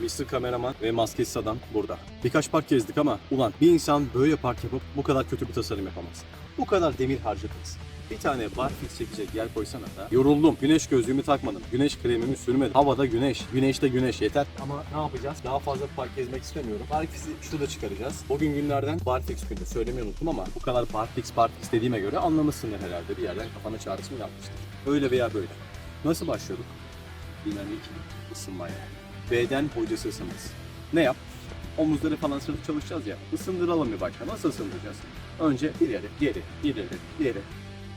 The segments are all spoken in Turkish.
Mr. Kameraman ve maskesiz adam burada. Birkaç park gezdik ama ulan bir insan böyle park yapıp bu kadar kötü bir tasarım yapamaz. Bu kadar demir harcadınız. Bir tane barfix çekecek yer koysana da. Yoruldum. Güneş gözlüğümü takmadım. Güneş kremimi sürmedim. Havada güneş. Güneşte güneş yeter. Ama ne yapacağız? Daha fazla park gezmek istemiyorum. Barfix'i şurada çıkaracağız. O gün günlerden barfix günü. Söylemeyi unuttum ama bu kadar barfix barfix dediğime göre anlamışsındır herhalde. Bir yerden kafana çağrısı mı yapmıştır. Öyle veya böyle. Nasıl başlıyorduk? Dinamik ısınmaya. Beden hocası ısınması. Ne yap? Omuzları falan sırıp çalışacağız ya. Isındıralım bir başta. Nasıl ısındıracağız? Önce ileri, geri, ileri, geri.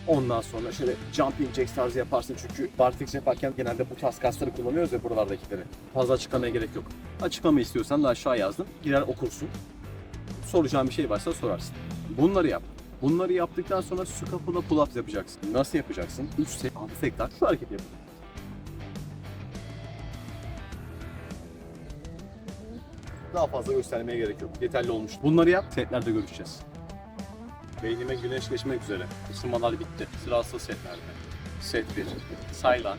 Ondan sonra şöyle jumping jacks tarzı yaparsın çünkü barfix yaparken genelde bu tarz kasları kullanıyoruz ya buralardakileri. Fazla açıklamaya gerek yok. Açıklama istiyorsan da aşağı yazdım. Girer okursun. Soracağın bir şey varsa sorarsın. Bunları yap. Bunları yaptıktan sonra su kapıda pull ups yapacaksın. Nasıl yapacaksın? 3 set, 6 tekrar şu hareketi yapacaksın. Daha fazla göstermeye gerek yok. Yeterli olmuş. Bunları yap, setlerde görüşeceğiz. Beynime güneş geçmek üzere. Isınmalar bitti. Sırası setlerde. Set 1. Saylan.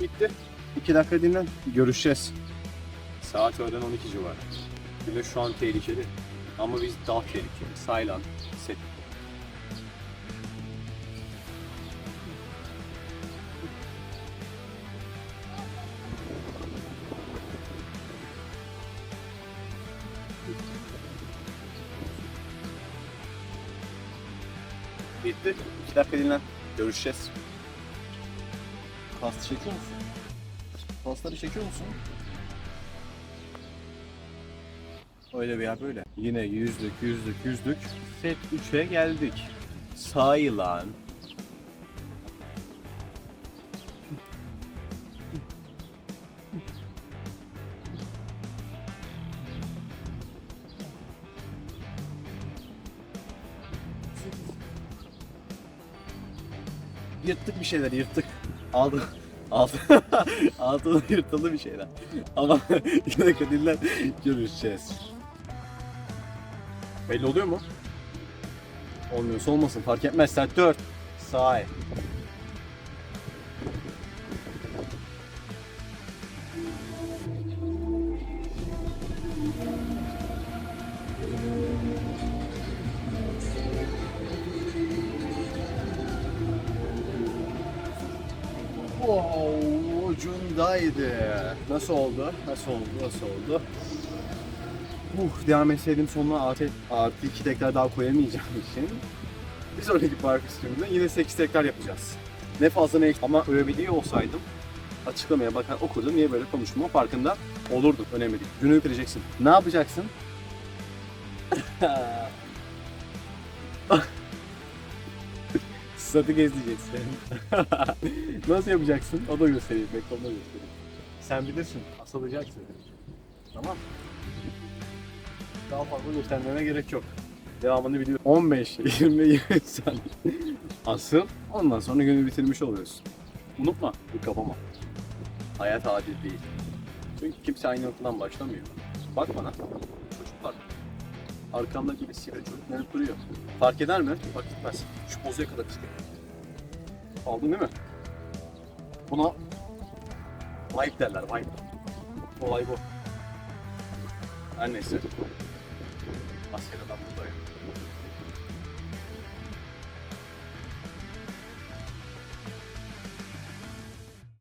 Bitti. 2 dakika dinlen. Görüşeceğiz. Saat öğlen 12 civarı. Güneş şu an tehlikeli. Ama biz daha tehlikeli. Saylan, set. Bitti. 2 dakika dinlen. Görüşeceğiz. Pasta çekiyor musun? Pastaları çekiyor musun? Öyle veya böyle. Yine yüzlük, yüzlük, yüzlük. Set 3'e geldik. Sayılan. Yırttık bir şeyler, yırttık. Aldı. Aldı. Altına yırtıldı bir şeyler. Ama dakika dinlen. Görüşeceğiz. Belli oluyor mu? Olmuyorsa olmasın fark etmez. Saat 4. Sağ. Wow, ucundaydı. Nasıl oldu? Nasıl oldu? Nasıl oldu? Uh, devam etseydim sonuna artı, artı iki tekrar daha koyamayacağım için bir sonraki park üstümde yine 8 tekrar yapacağız. Ne fazla ne eksik ama ölebiliyor olsaydım açıklamaya bakar okurdum niye böyle konuşma farkında olurdum. Önemli değil. Günü bitireceksin. Ne yapacaksın? Statı gezleyeceksin. Nasıl yapacaksın? O da göstereyim. Bekle onu da göstereyim. Sen bilirsin. Asılacaksın. Tamam. Daha fazla göstermeme gerek yok. Devamını biliyorum. 15, 20, 20 saniye. Asıl. Ondan sonra günü bitirmiş oluyorsun. Unutma. Bu kafama. Hayat adil değil. Çünkü kimse aynı noktadan başlamıyor. Bak bana. Çocuklar. Arkamdaki bir sigara çocuk nerede duruyor. Fark eder mi? Fark etmez. Şu bozuya kadar çıkıyor. Aldın değil mi? Buna wipe derler, wipe. Olay bu. Her neyse. まあ、セルナップという。